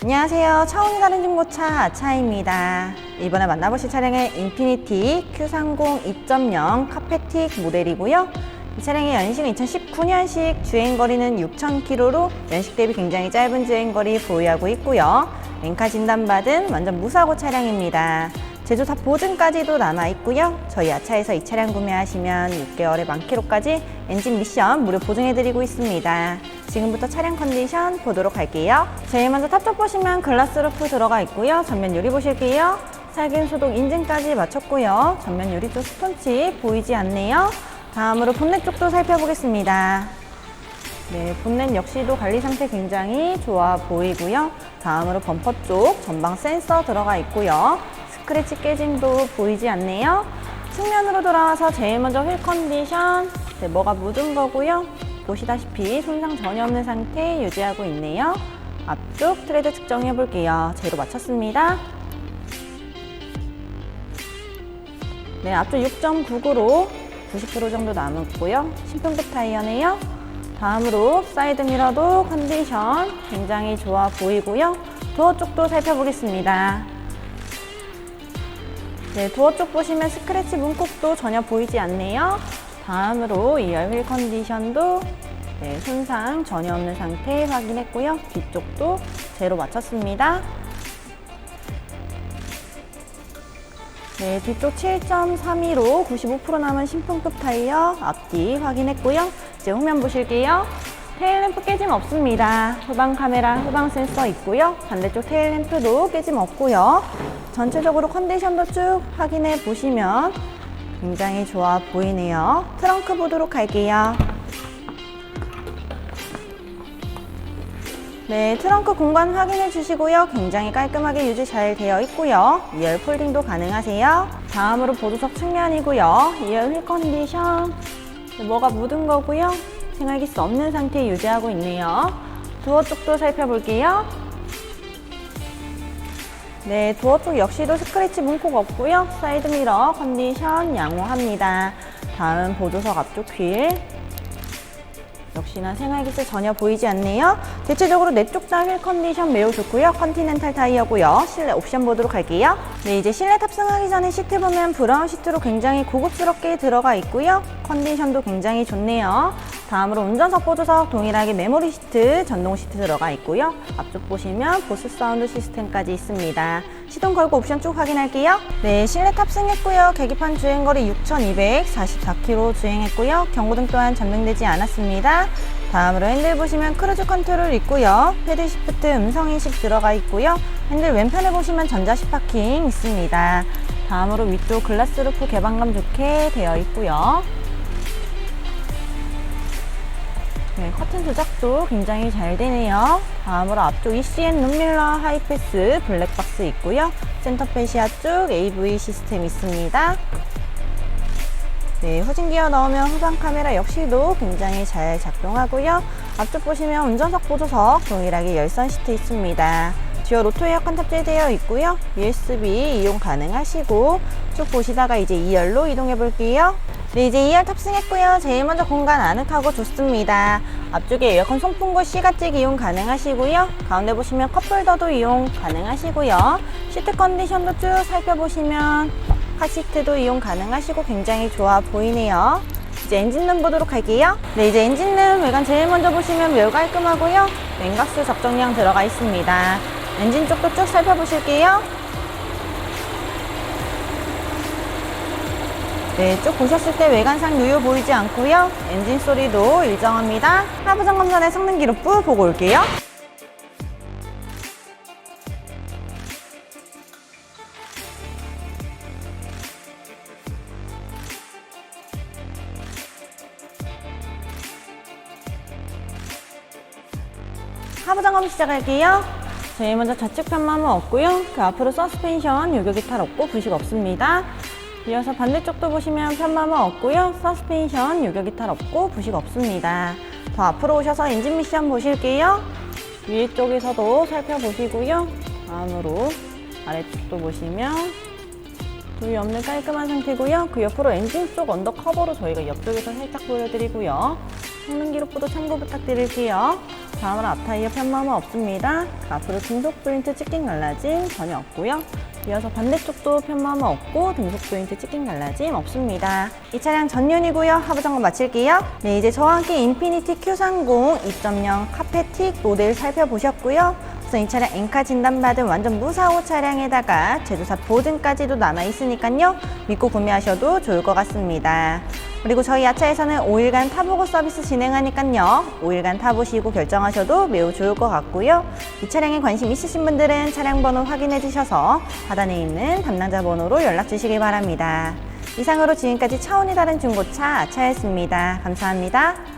안녕하세요. 차원이 다른 중고차 아차입니다. 이번에 만나보실 차량은 인피니티 Q30 2.0 카페틱 모델이고요. 이 차량의 연식은 2019년식 주행거리는 6,000km로 연식 대비 굉장히 짧은 주행거리 보유하고 있고요. 렌카 진단받은 완전 무사고 차량입니다. 제조사 보증까지도 남아있고요. 저희 아차에서 이 차량 구매하시면 6개월에 만 킬로까지 엔진 미션 무료 보증해드리고 있습니다. 지금부터 차량 컨디션 보도록 할게요. 제일 먼저 탑쪽 보시면 글라스 루프 들어가 있고요. 전면 유리 보실게요. 살균 소독 인증까지 마쳤고요. 전면 유리 쪽 스톤치 보이지 않네요. 다음으로 본넷 쪽도 살펴보겠습니다. 네, 본넷 역시도 관리 상태 굉장히 좋아 보이고요. 다음으로 범퍼 쪽 전방 센서 들어가 있고요. 스크래치 깨짐도 보이지 않네요. 측면으로 돌아와서 제일 먼저 휠 컨디션, 네, 뭐가 묻은 거고요. 보시다시피 손상 전혀 없는 상태 유지하고 있네요. 앞쪽 트레드 측정해 볼게요. 제로 맞췄습니다. 네, 앞쪽 6.99로 90% 정도 남았고요. 신품급 타이어네요. 다음으로 사이드 미러도 컨디션 굉장히 좋아 보이고요. 도어 쪽도 살펴보겠습니다. 네, 도어 쪽 보시면 스크래치 문콕도 전혀 보이지 않네요. 다음으로 2열 휠 컨디션도 네, 손상 전혀 없는 상태 확인했고요. 뒤쪽도 제로 맞췄습니다. 네, 뒤쪽 7.32로 95% 남은 신품급 타이어 앞뒤 확인했고요. 이제 후면 보실게요. 테일램프 깨짐 없습니다. 후방 카메라, 후방 센서 있고요. 반대쪽 테일램프도 깨짐 없고요. 전체적으로 컨디션도 쭉 확인해 보시면 굉장히 좋아 보이네요. 트렁크 보도록 할게요. 네, 트렁크 공간 확인해 주시고요. 굉장히 깔끔하게 유지 잘 되어 있고요. 2열 폴딩도 가능하세요. 다음으로 보조석 측면이고요. 2열 휠 컨디션. 네, 뭐가 묻은 거고요. 생활기스 없는 상태 유지하고 있네요. 도어 쪽도 살펴볼게요. 네, 도어 쪽 역시도 스크래치 문콕 없고요. 사이드 미러 컨디션 양호합니다. 다음 보조석 앞쪽 휠. 역시나 생활기스 전혀 보이지 않네요. 대체적으로 내쪽 다 휠 컨디션 매우 좋고요. 컨티넨탈 타이어고요. 실내 옵션 보도록 할게요. 네, 이제 실내 탑승하기 전에 시트 보면 브라운 시트로 굉장히 고급스럽게 들어가 있고요. 컨디션도 굉장히 좋네요. 다음으로 운전석 보조석 동일하게 메모리 시트, 전동 시트 들어가 있고요. 앞쪽 보시면 보스 사운드 시스템까지 있습니다. 시동 걸고 옵션 쭉 확인할게요. 네, 실내 탑승했고요. 계기판 주행거리 6,244km 주행했고요. 경고등 또한 전등되지 않았습니다. 다음으로 핸들 보시면 크루즈 컨트롤 있고요. 패드 시프트 음성 인식 들어가 있고요. 핸들 왼편에 보시면 전자식 파킹 있습니다. 다음으로 위쪽 글라스 루프 개방감 좋게 되어 있고요. 네, 커튼 조작도 굉장히 잘 되네요. 다음으로 앞쪽 ECN 룸밀러 하이패스 블랙박스 있고요. 센터 페시아 쪽 AV 시스템 있습니다. 네, 후진 기어 넣으면 후방 카메라 역시도 굉장히 잘 작동하고요. 앞쪽 보시면 운전석 보조석 동일하게 열선 시트 있습니다. 듀얼 오토 에어컨 탑재되어 있고요. USB 이용 가능하시고 쭉 보시다가 이제 2열로 이동해 볼게요. 네, 이제 2열 탑승했고요. 제일 먼저 공간 아늑하고 좋습니다. 앞쪽에 에어컨 송풍구 C가찍 이용 가능하시고요. 가운데 보시면 컵홀더도 이용 가능하시고요. 시트 컨디션도 쭉 살펴보시면 카시트도 이용 가능하시고 굉장히 좋아 보이네요. 이제 엔진룸 보도록 할게요. 네, 이제 엔진룸 외관 제일 먼저 보시면 매우 깔끔하고요. 냉각수 적정량 들어가 있습니다. 엔진 쪽도 쭉 살펴보실게요. 네, 쭉 보셨을 때 외관상 유효 보이지 않고요. 엔진 소리도 일정합니다. 하부 점검 전에 성능 기록부 보고 올게요. 하부 점검 시작할게요. 제일 먼저 좌측 편마모 없고요. 그 앞으로 서스펜션 요격 이 탈 없고 부식 없습니다. 이어서 반대쪽도 보시면 편마모 없고요. 서스펜션 요격 이탈 없고 부식 없습니다. 더 앞으로 오셔서 엔진 미션 보실게요. 위에 쪽에서도 살펴보시고요. 다음으로 아래쪽도 보시면 도이 없는 깔끔한 상태고요. 그 옆으로 엔진 속 언더 커버로 저희가 옆쪽에서 살짝 보여드리고요. 성능 기록부도 참고 부탁드릴게요. 다음으로 앞타이어 편마모 없습니다. 앞으로 등속 조인트 찍힌 갈라짐 전혀 없고요. 이어서 반대쪽도 편마모 없고 등속 조인트 찍힌 갈라짐 없습니다. 이 차량 전륜이고요. 하부 점검 마칠게요. 네, 이제 저와 함께 인피니티 Q30 2.0 카페틱 모델 살펴보셨고요. 우선 이 차량 엔카 진단받은 완전 무사고 차량에다가 제조사 보증까지도 남아있으니까요. 믿고 구매하셔도 좋을 것 같습니다. 그리고 저희 야차에서는 5일간 타보고 서비스 진행하니까요. 5일간 타보시고 결정하셔도 매우 좋을 것 같고요. 이 차량에 관심 있으신 분들은 차량 번호 확인해 주셔서 하단에 있는 담당자 번호로 연락 주시기 바랍니다. 이상으로 지금까지 차원이 다른 중고차 아차였습니다. 감사합니다.